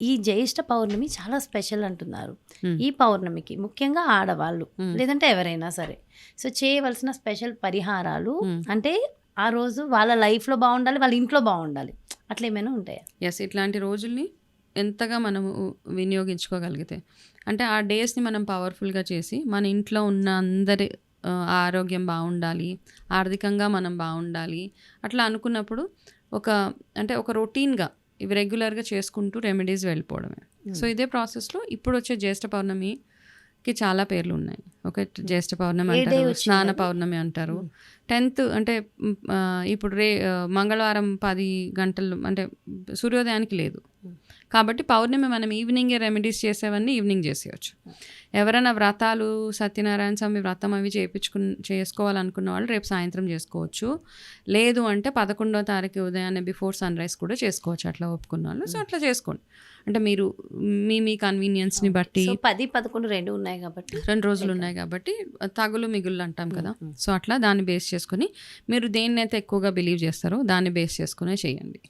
ఈ జ్యేష్ఠ పౌర్ణమి చాలా స్పెషల్ అంటున్నారు. ఈ పౌర్ణమికి ముఖ్యంగా ఆడవాళ్ళు. లేదంటే ఎవరైనా సరే సో చేయవలసిన స్పెషల్ పరిహారాలు. అంటే ఆ రోజు వాళ్ళ లైఫ్లో బాగుండాలి వాళ్ళ ఇంట్లో బాగుండాలి అట్లా ఏమైనా ఉంటాయా ఎస్ ఇట్లాంటి రోజుల్ని ఎంతగా మనము వినియోగించుకోగలిగితే అంటే ఆ డేస్ని మనం పవర్ఫుల్గా చేసి మన ఇంట్లో ఉన్న అందరి ఆరోగ్యం బాగుండాలి ఆర్థికంగా మనం బాగుండాలి అట్లా అనుకున్నప్పుడు ఒక అంటే ఒక రొటీన్గా ఇవి రెగ్యులర్గా చేసుకుంటూ రెమెడీస్ వెళ్ళిపోవడమే. సో ఇదే ప్రాసెస్లో ఇప్పుడు వచ్చే జ్యేష్ఠ పౌర్ణమికి చాలా పేర్లు ఉన్నాయి. ఒక జ్యేష్ఠ పౌర్ణమి అంటారు స్నాన? పౌర్ణమి అంటారు. మ్మ్. టెన్త్ అంటే ఇప్పుడు రే మంగళవారం పది గంటలు అంటే సూర్యోదయానికి లేదు. కాబట్టి పౌర్ణమి మనం ఈవినింగే రెమెడీస్ చేసేవన్నీ ఈవినింగ్ చేసేయచ్చు. ఎవరైనా వ్రతాలు సత్యనారాయణ స్వామి వ్రతం అవి చేయించుకు చేసుకోవాలనుకున్న వాళ్ళు రేపు సాయంత్రం చేసుకోవచ్చు. లేదు అంటే పదకొండో తారీఖు ఉదయాన్నే బిఫోర్ సన్ రైజ్ కూడా చేసుకోవచ్చు. అట్లా ఒప్పుకున్న వాళ్ళు. సో అట్లా చేసుకోండి. అంటే మీరు మీ మీ కన్వీనియన్స్ని బట్టి పది పదకొండు రెండు ఉన్నాయి కాబట్టి రెండు రోజులు ఉన్నాయి కాబట్టి తగులు మిగులు అంటాం కదా. సో అట్లా దాన్ని బేస్ చేసుకుని మీరు దేన్నైతే ఎక్కువగా బిలీవ్ చేస్తారో దాన్ని బేస్ చేసుకునే చేయండి.